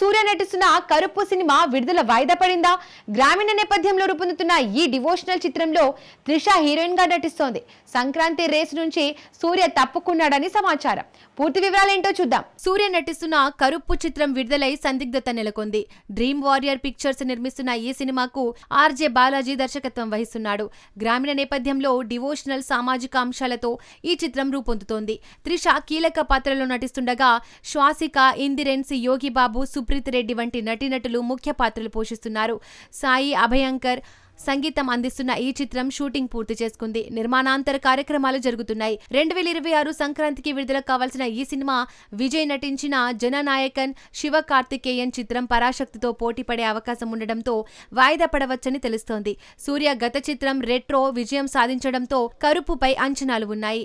సూర్య నటిస్తున్న కరుపు సినిమా విడుదల వాయిదా పడిందా? గ్రామీణ నేపథ్యంలో రూపొందుతున్న ఈ డివోషనల్ చిత్రంలో త్రిష హీరోయిన్గా నటిస్తోంది. సంక్రాంతి రేస్ నుంచి సూర్య తప్పుకున్నాడని సమాచారం. పూర్తి వివరాలేంటో చూద్దాం. సూర్య నటిస్తున్న కరుప్పు చిత్రం విడుదలై సందిగ్ధత నెలకొంది. డ్రీమ్ వారియర్ పిక్చర్స్ నిర్మిస్తున్న ఈ సినిమాకు ఆర్జే బాలాజీ దర్శకత్వం వహిస్తున్నాడు. గ్రామీణ నేపథ్యంలో డివోషనల్ సామాజిక అంశాలతో ఈ చిత్రం రూపొందుతోంది. త్రిష కీలక పాత్రలో నటిస్తుండగా శ్వాసిక ఇందిరెన్స్ యోగిబాబు సుప్రీత్ రెడ్డి వంటి నటీనటులు ముఖ్య పాత్రలు పోషిస్తున్నారు. సాయి అభయంకర్ సంగీతం అందిస్తున్న ఈ చిత్రం షూటింగ్ పూర్తి చేసుకుంది. నిర్మాణాంతర కార్యక్రమాలు జరుగుతున్నాయి. రెండు వేల ఇరవై ఆరు సంక్రాంతికి విడుదల కావాల్సిన ఈ సినిమా విజయ్ నటించిన జననాయకన్ శివ కార్తికేయన్ చిత్రం పరాశక్తితో పోటీ పడే అవకాశం ఉండడంతో వాయిదా పడవచ్చని తెలుస్తోంది. సూర్య గత చిత్రం రెట్రో విజయం సాధించడంతో కరుపుపై అంచనాలు ఉన్నాయి.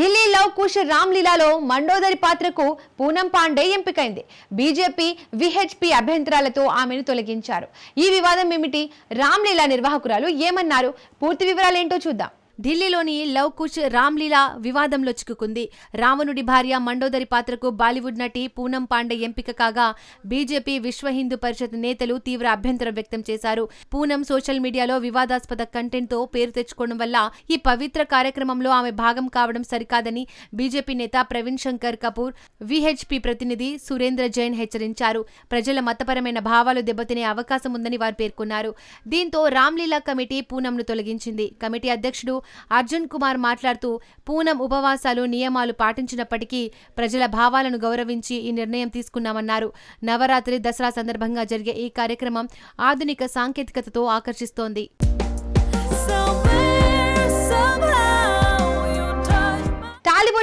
ఢిల్లీలో కుష్ రామ్లీలాలో మండోదరి పాత్రకు పూనం పాండే ఎంపికైంది. బీజేపీ విహెచ్పి అభ్యంతరాలతో ఆమెను తొలగించారు. ఈ వివాదం ఏమిటి? రామ్లీలా నిర్వాహకురాలు ఏమన్నారు? పూర్తి వివరాలేంటో చూద్దాం. ఢిల్లీలోని లవ్ కుష్ రామ్లీలా వివాదంలో చిక్కుకుంది. రావణుడి భార్య మండోదరి పాత్రకు బాలీవుడ్ నటి పూనం పాండే ఎంపిక కాగా బీజేపీ విశ్వ హిందూ పరిషత్ నేతలు తీవ్ర అభ్యంతరం వ్యక్తం చేశారు. పూనం సోషల్ మీడియాలో వివాదాస్పద కంటెంట్తో పేరు తెచ్చుకోవడం వల్ల ఈ పవిత్ర కార్యక్రమంలో ఆమె భాగం కావడం సరికాదని బీజేపీ నేత ప్రవీణ్ శంకర్ కపూర్ విహెచ్పి ప్రతినిధి సురేంద్ర జైన్ హెచ్చరించారు. ప్రజల మతపరమైన భావాలు దెబ్బతినే అవకాశం ఉందని వారు పేర్కొన్నారు. దీంతో రామ్లీలా కమిటీ పూనంను తొలగించింది. కమిటీ అధ్యక్షుడు అర్జున్ కుమార్ మాట్లాడుతూ పూనం ఉపవాసాలు నియమాలు పాటించినప్పటికీ ప్రజల భావాలను గౌరవించి ఈ నిర్ణయం తీసుకున్నామన్నారు. నవరాత్రి దసరా సందర్భంగా జరిగే ఈ కార్యక్రమం ఆధునిక సాంకేతికతతో ఆకర్షిస్తోంది.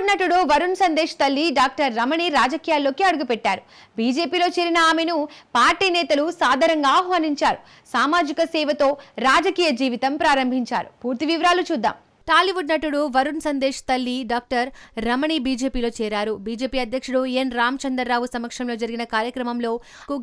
నటుడు వరుణ్ సందేశ్ తల్లి డాక్టర్ రమణి రాజకీయాల్లోకి అడుగుపెట్టారు. బీజేపీలో చేరిన ఆమెను పార్టీ నేతలు సాదరంగా ఆహ్వానించారు. సామాజిక సేవతో రాజకీయ జీవితం ప్రారంభించారు. పూర్తి వివరాలు చూద్దాం. టాలీవుడ్ నటుడు వరుణ్ సందేశ్ తల్లి డాక్టర్ రమణి బీజేపీలో చేరారు. బీజేపీ అధ్యక్షుడు ఎన్ రామచంద్రరావు సమక్షంలో జరిగిన కార్యక్రమంలో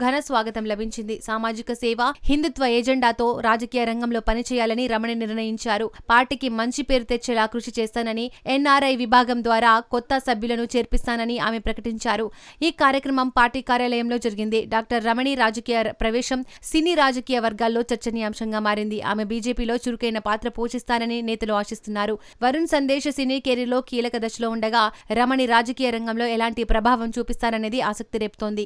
ఘన స్వాగతం లభించింది. సామాజిక సేవ హిందుత్వ ఎజెండాతో రాజకీయ రంగంలో పనిచేయాలని రమణి నిర్ణయించారు. పార్టీకి మంచి పేరు తెచ్చేలా కృషి చేస్తానని ఎన్ఆర్ఐ విభాగం ద్వారా కొత్త సభ్యులను చేర్పిస్తానని ఆమె ప్రకటించారు. ఈ కార్యక్రమం పార్టీ కార్యాలయంలో జరిగింది. డాక్టర్ రమణి రాజకీయ ప్రవేశం సినీ రాజకీయ వర్గాల్లో చర్చనీయాంశంగా మారింది. ఆమె బీజేపీలో చురుకైన పాత్ర పోషిస్తారని నేతలు ఆశిస్తున్నారు. వరుణ్ సందేశ్ సినీ కెరీర్లో కీలక దశలో ఉండగా రమణి రాజకీయ రంగంలో ఎలాంటి ప్రభావం చూపిస్తారనేది ఆసక్తి రేపుతోంది.